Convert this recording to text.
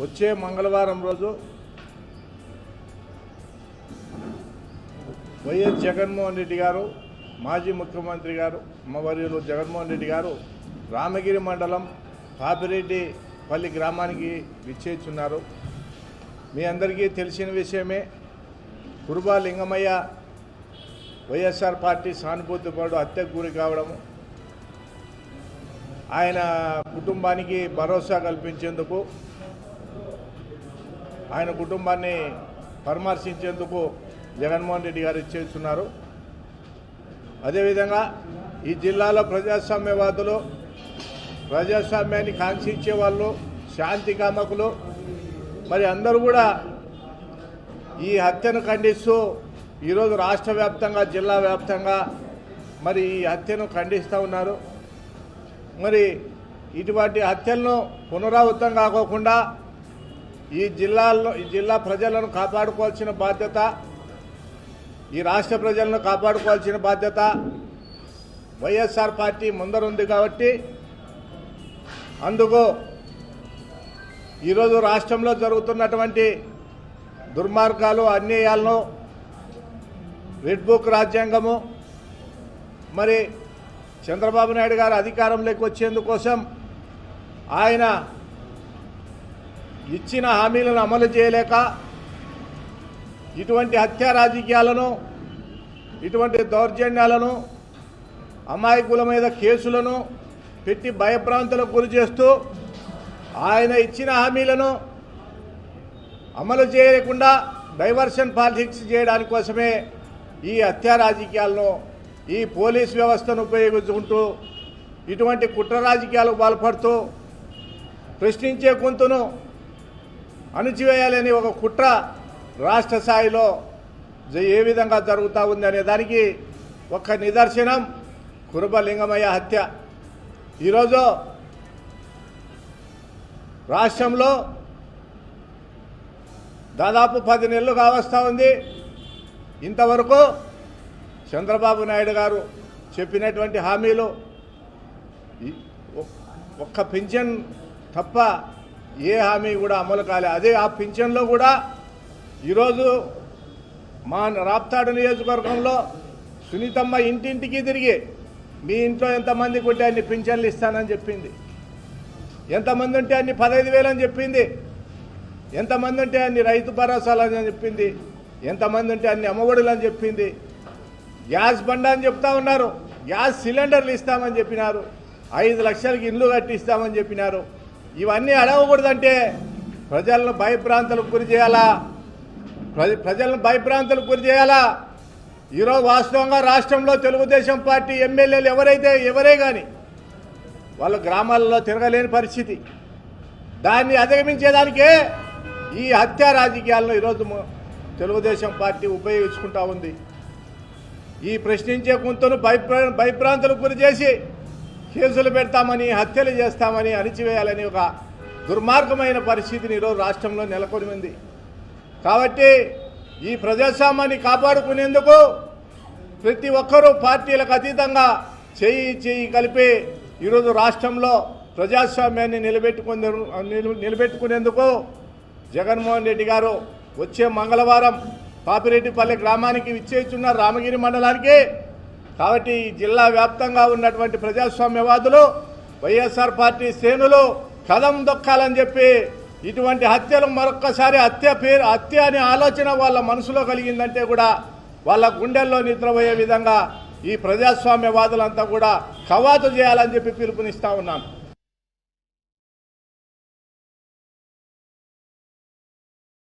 వచ్చే మంగళవారం రోజు వైఎస్ జగన్మోహన్ రెడ్డి గారు మాజీ ముఖ్యమంత్రి గారు అమ్మవర్యులు జగన్మోహన్ రెడ్డి గారు రామగిరి మండలం పాపిరెడ్డిపల్లి గ్రామానికి విచ్చేస్తున్నారు. మీ అందరికీ తెలిసిన విషయమే కురుబా లింగమయ్య వైఎస్ఆర్ పార్టీ సానుభూతిపడు హత్యకు గురి కావడము ఆయన కుటుంబానికి భరోసా కల్పించేందుకు ఆయన కుటుంబాన్ని పరామర్శించేందుకు జగన్మోహన్ రెడ్డి గారు ఇచ్చేస్తున్నారు అదేవిధంగా ఈ జిల్లాలో ప్రజాస్వామ్యవాదులు ప్రజాస్వామ్యాన్ని కాంక్షించే వాళ్ళు శాంతి కామకులు మరి అందరూ కూడా ఈ హత్యను ఖండిస్తూ ఈరోజు రాష్ట్ర వ్యాప్తంగా జిల్లా వ్యాప్తంగా మరి ఈ హత్యను ఖండిస్తూ ఉన్నారు. మరి ఇటువంటి హత్యలను పునరావృతం కాకోకుండా ఈ జిల్లాల్లో ఈ జిల్లా ప్రజలను కాపాడుకోవాల్సిన బాధ్యత ఈ రాష్ట్ర ప్రజలను కాపాడుకోవాల్సిన బాధ్యత వైఎస్ఆర్ పార్టీ ముందరుంది కాబట్టి అందుకు ఈరోజు రాష్ట్రంలో జరుగుతున్నటువంటి దుర్మార్గాలు అన్యాయాలను రెడ్ బుక్ రాజ్యాంగము మరి చంద్రబాబు నాయుడు గారు అధికారంలోకి వచ్చేందుకోసం ఆయన ఇచ్చిన హామీలను అమలు చేయలేక ఇటువంటి హత్యా రాజకీయాలను ఇటువంటి దౌర్జన్యాలను అమాయకుల మీద కేసులను పెట్టి భయభ్రాంతులకు గురి చేస్తూ ఆయన ఇచ్చిన హామీలను అమలు చేయకుండా డైవర్షన్ పాలిటిక్స్ చేయడానికి కోసమే ఈ హత్యా రాజకీయాలను ఈ పోలీస్ వ్యవస్థను ఉపయోగించుకుంటూ ఇటువంటి కుట్ర రాజకీయాలకు పాల్పడుతూ ప్రశ్నించే గొంతును అణిచివేయాలని ఒక కుట్ర రాష్ట్ర స్థాయిలో జ- ఏ విధంగా జరుగుతూ ఉంది అనే దానికి ఒక నిదర్శనం కురుబలింగమయ్య హత్య. ఈరోజు రాష్ట్రంలో దాదాపు పది నెలలు కావస్తూ ఉంది. ఇంతవరకు చంద్రబాబు నాయుడు గారు చెప్పినటువంటి హామీలు ఒక్క పింఛన్ తప్ప ఏ హామీ కూడా అమలు కాలే. అదే ఆ పింఛన్లో కూడా ఈరోజు మా రాప్తాడు నియోజకవర్గంలో సునీతమ్మ ఇంటింటికి తిరిగి మీ ఇంట్లో ఎంతమంది ఉంటే అన్ని పింఛన్లు ఇస్తానని చెప్పింది. ఎంతమంది ఉంటే అన్ని పదహైదు వేలు అని చెప్పింది. ఎంతమంది ఉంటే అన్ని రైతు భరోసాలు అని చెప్పింది. ఎంతమంది ఉంటే అన్ని అమ్మఒడులు అని చెప్పింది. గ్యాస్ బండ అని చెప్తా ఉన్నారు. గ్యాస్ సిలిండర్లు ఇస్తామని చెప్పినారు. ఐదు లక్షలకి ఇల్లు కట్టిస్తామని చెప్పినారు. ఇవన్నీ అడగకూడదంటే ప్రజలను భయభ్రాంతులకు గురి చేయాలా? ప్రజ ప్రజలను భయభ్రాంతులకు గురి చేయాలా? ఈరోజు వాస్తవంగా రాష్ట్రంలో తెలుగుదేశం పార్టీ ఎమ్మెల్యేలు ఎవరైతే ఎవరే కానీ వాళ్ళ గ్రామాలలో తిరగలేని పరిస్థితి. దాన్ని అధిగమించేదానికే ఈ హత్యా రాజకీయాలను ఈరోజు తెలుగుదేశం పార్టీ ఉపయోగించుకుంటా ఉంది. ఈ ప్రశ్నించే గుంతను భయప్రా భయభ్రాంతులకు గురి చేసి కేసులు పెడతామని హత్యలు చేస్తామని అణిచివేయాలని ఒక దుర్మార్గమైన పరిస్థితిని ఈరోజు రాష్ట్రంలో నెలకొని ఉంది కాబట్టి ఈ ప్రజాస్వామ్యాన్ని కాపాడుకునేందుకు ప్రతి ఒక్కరూ పార్టీలకు అతీతంగా చేయి చేయి కలిపి ఈరోజు రాష్ట్రంలో ప్రజాస్వామ్యాన్ని నిలబెట్టుకునే నిలబెట్టుకునేందుకు జగన్మోహన్ రెడ్డి గారు వచ్చే మంగళవారం పాపిరెడ్డిపల్లి గ్రామానికి విచ్చేస్తున్న రామగిరి మండలానికి కాబట్టి ఈ జిల్లా వ్యాప్తంగా ఉన్నటువంటి ప్రజాస్వామ్యవాదులు వైఎస్ఆర్ పార్టీ శ్రేణులు కదం దొక్కాలని చెప్పి ఇటువంటి హత్యలు మరొక్కసారి హత్య పేరు హత్య అనే ఆలోచన వాళ్ళ మనసులో కలిగిందంటే కూడా వాళ్ళ గుండెల్లో నిద్రపోయే విధంగా ఈ ప్రజాస్వామ్యవాదులంతా కూడా కవాతు చేయాలని చెప్పి పిలుపునిస్తా ఉన్నాను.